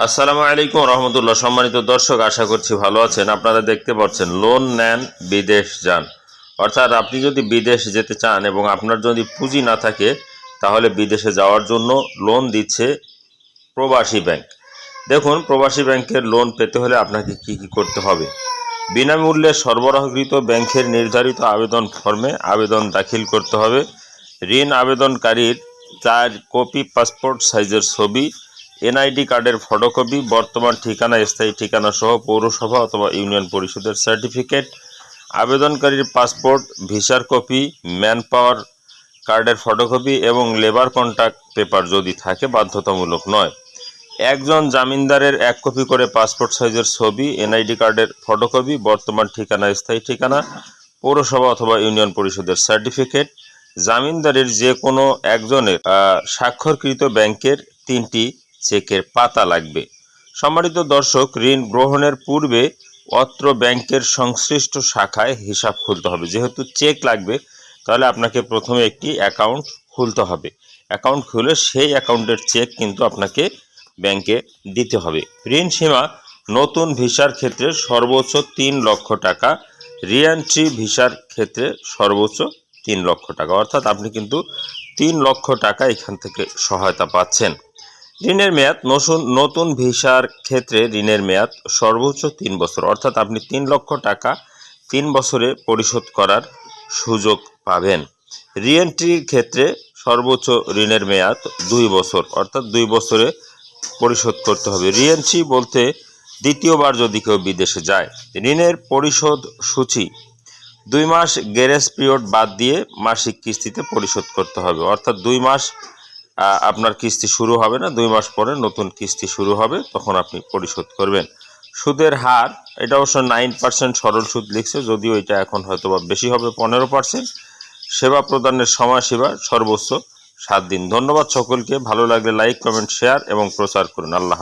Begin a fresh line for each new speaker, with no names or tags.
আসসালামু আলাইকুম রহমতুল্লাহ। সম্মানিত দর্শক, আশা করছি ভালো আছেন। আপনারা দেখতে পাচ্ছেন, লোন নেন, বিদেশ যান। অর্থাৎ আপনি যদি বিদেশ যেতে চান এবং আপনার যদি পুঁজি না থাকে, তাহলে বিদেশে যাওয়ার জন্য লোন দিচ্ছে প্রবাসী ব্যাংক। দেখুন, প্রবাসী ব্যাংকের লোন পেতে হলে আপনাকে কি কি করতে হবে? বিনামূল্যে সরবরাহকৃত ব্যাংকের নির্ধারিত আবেদন ফর্মে আবেদন দাখিল করতে হবে। ঋণ আবেদনকারীর চার কপি, পাসপোর্ট সাইজের ছবি এনআইডি কার্ডের ফটোকপি, বর্তমান ঠিকানা, স্থায়ী ঠিকানা সহ পৌরসভা অথবা ইউনিয়ন পরিষদের সার্টিফিকেট, আবেদনকারীর পাসপোর্ট, ভিসার কপি ম্যান পাওয়ার কার্ডের ফটোকপি এবং লেবার কন্ট্যাক্ট পেপার যদি থাকে বাধ্যতামূলক নয়। একজন জামিনদারের এক কপি করে পাসপোর্ট সাইজের ছবি, এনআইডি কার্ডের ফটোকপি, বর্তমান ঠিকানা, স্থায়ী ঠিকানা, পৌরসভা অথবা ইউনিয়ন পরিষদের সার্টিফিকেট, জামিনদারের যে কোনো একজনের স্বাক্ষরকৃত ব্যাংকের তিনটি চেকের পাতা লাগবে। সম্মানিত দর্শক, ঋণ গ্রহণের পূর্বে অত্র ব্যাংকের সংশ্লিষ্ট শাখায় হিসাব খুলতে হবে। যেহেতু চেক লাগবে, তাহলে আপনাকে প্রথমে একটি অ্যাকাউন্ট খুলতে হবে। অ্যাকাউন্ট খুলে সেই অ্যাকাউন্টের চেক কিন্তু আপনাকে ব্যাংকে দিতে হবে। ঋণ সীমা নতুন ভিসার ক্ষেত্রে সর্বোচ্চ তিন লক্ষ টাকা, রিএন্ট্রি ভিসার ক্ষেত্রে সর্বোচ্চ তিন লক্ষ টাকা। অর্থাৎ আপনি কিন্তু তিন লক্ষ টাকা এখান থেকে সহায়তা পাচ্ছেন। ঋণের মেয়াদ নতুন নতুন ভিসার ক্ষেত্রে ঋণের মেয়াদ সর্বোচ্চ তিন বছর। অর্থাৎ আপনি তিন লক্ষ টাকা তিন বছরে পরিশোধ করার সুযোগ পাবেন। রিএন্ট্রির ক্ষেত্রে সর্বোচ্চ ঋণের মেয়াদ দুই বছর, অর্থাৎ দুই বছরে পরিশোধ করতে হবে। রিএন্ট্রি বলতে দ্বিতীয়বার যদি কেউ বিদেশে যায়, ঋণের পরিশোধ সূচি দুই মাস গ্যারেজ পিরিয়ড বাদ দিয়ে মাসিক কিস্তিতে পরিশোধ করতে হবে। অর্থাৎ দুই মাস আপনার কিস্তি শুরু হবে না, দুই মাস পরে নতুন কিস্তি শুরু হবে, তখন আপনি পরিশোধ করবেন। সুদের হার, এটা অবশ্য নাইন পার্সেন্ট সরল সুদ লিখছে, যদিও এটা এখন হয়তো বা বেশি হবে, পনেরো পার্সেন্ট। সেবা প্রদানের সময়সীমা সর্বোচ্চ সাত দিন। ধন্যবাদ সকলকে, ভালো লাগলে লাইক, কমেন্ট, শেয়ার এবং প্রচার করুন। আল্লাহ